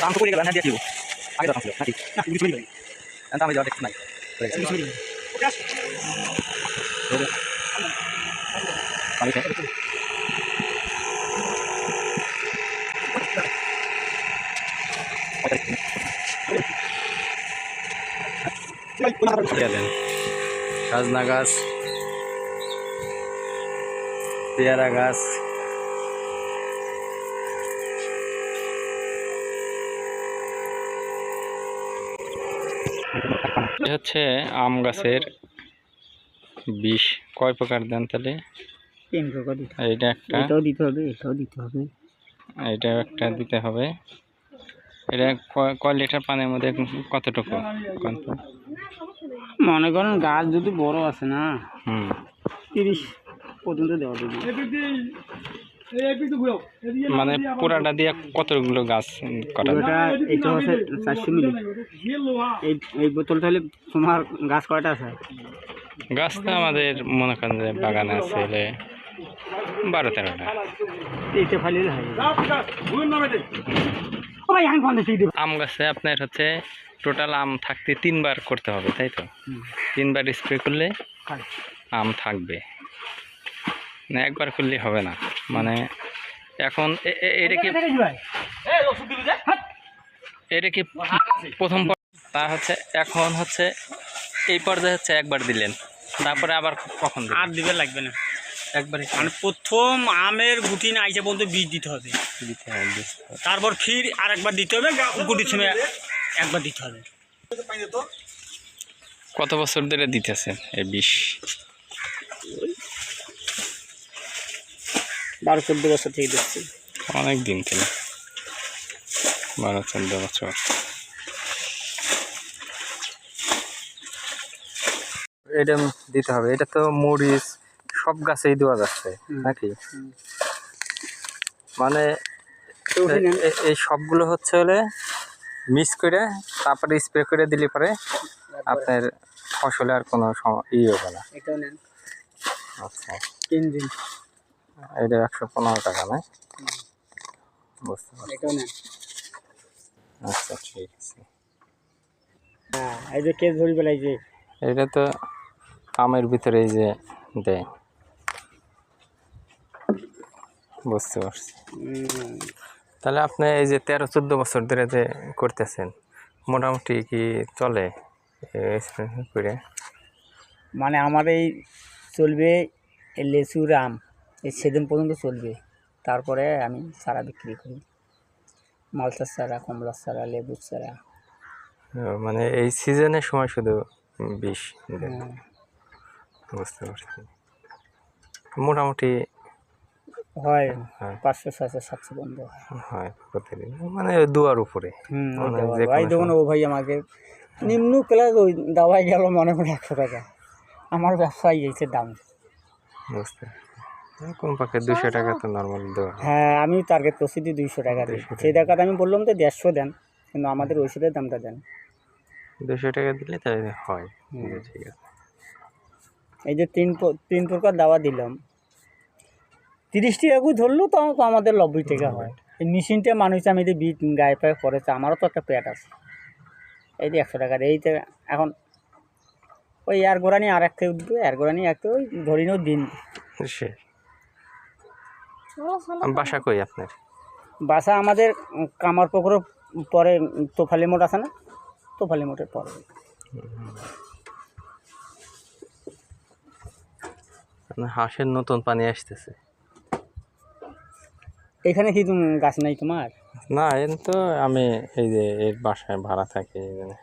দাম তো করে গেলাম হ্যাঁ দিয়ে দিব আগে দাম ছিল নাকি না কিছু নেই এখন তো আমি যাওয়া দেখছি নাই পড়ে গেছে। ধরে। পানি খেয়ে। গেলেন সাজনা গাছ পেয়ারা গাছ হচ্ছে আম গাছের বিষ। কয় প্রকার দেন তাহলে? তিন প্রকার দিতে হবে। এইটা একটা। এটাও দিতে হবে এটাও দিতে হবে। এটা একটা দিতে হবে। এটা কয়- লিটার পানির মধ্যে কতটুকু? মনে করেন গাছ যদি বড় আছে না হুম। তিরিশ পর্যন্ত দেওয়া দেবে মানে পুরাটা দিয়ে কতগুলো গাছ করা এটা হচ্ছে চারশো মিলি। এই এই বোতলটা হলে তোমার গাছ কয়টা আছে? গাছ তো আমাদের মনে করেন যে বাগানে আছে বারো তেরোটা। আম গাছে আপনার হচ্ছে টোটাল আম থাকতে তিনবার করতে হবে তাই তো? তিনবার স্প্রে করলে আম থাকবে। না একবার করলে হবে না। মানে এখন এটা কি এটা কি প্রথম তা হচ্ছে এখন হচ্ছে এই পর্যায়ে হচ্ছে একবার দিলেন। তারপরে আবার কখন? আর দিবে লাগবে না। একবারে মানে প্রথম আমের গুটি না আইসা বলতে বীজ দিতে হবে। দিতে হবে দিতে হবে। তারপর ফির আর একবার দিতে হবে গুটির সময় একবার দিতে হবে। কত বছর ধরে দিতেছেন এই বিষ? বারো চোদ্দ বছর থেকে দিচ্ছি অনেক দিন থেকে। বারো চোদ্দ বছর। এটা দিতে হবে। এটা তো মরিচ সব গাছেই দেওয়া যাচ্ছে নাকি? মানে এই সবগুলো হচ্ছে হলে মিক্স করে তারপরে স্প্রে করে দিলে পরে আপনার ফসলে আর কোনো সম- ই হবে না। আচ্ছা। তিন দিন। এটা একশো পনেরো টাকা না? বুঝতে পারছি। আচ্ছা ঠিক আছে। হ্যাঁ এই যে কেস ধরি বেলাই যে। এটা তো আমের ভিতরে এই যে দেয়। বুঝতে পারছি। তাহলে আপনি এই যে তেরো চোদ্দ বছর ধরে যে করতেছেন মোটামুটি কি চলে করে? মানে আমার এই চলবে এই লেচু আম। সেদিন পর্যন্ত চলবে। তারপরে আমি চারা বিক্রি করি। মালসার চারা কমলার চারা লেবুর চারা। মানে এই সিজনের সময় শুধু বিষ হ্যাঁ। বুঝতে পারছি। মোটামুটি হয় হ্যাঁ। পাঁচশো ছয়শো সাতশো বন্ধ হয়। প্রতিদিন। মানে দুয়ার উপরে। মানে ভাই দেখুন ও ভাই আমাকে নিম্ন ক্লাস ওই দাওয়াই গেল মনে করে একশো টাকা। আমার ব্যবসায় গেছে দাম। বুঝতে কমপক্ষে দুশো টাকা তো নর্মাল দেওয়া হ্যাঁ। আমি টার্গেট করছি যে দুইশো টাকা দিই 200 সেই টাকাটা আমি বললাম তো দেড়শো দেন কিন্তু আমাদের ওষুধের দামটা দেন। দুশো টাকা দিলে তাহলে হয়। ঠিক আছে এই যে তিন তিন প্রকার দাওয়া দিলাম। তিরিশ টাকা করে ধরলেও তো আমাদের নব্বই টাকা হয়। এই মেশিনটা মানুষ আমি যে বিট গায়ে পায়ে পড়েছে আমারও তো একটা পেট আছে। এই যে একশো টাকা দিয়ে এই এখন ওই এয়ার গোড়া নিয়ে আর একটা উঠবে এয়ার গোড়া নিয়ে একটা ওই ধরি দিন। সে বাসা কই আপনার? বাসা আমাদের কামার পুকুরের পরে তোফালি মোট আছে না? তোফালি মোটের পরে। আপনার হাঁসের নতুন পানি আসতেছে। এখানে কি গাছ নাই তোমার? না এর তো আমি এই যে এর বাসায় ভাড়া থাকি এখানে।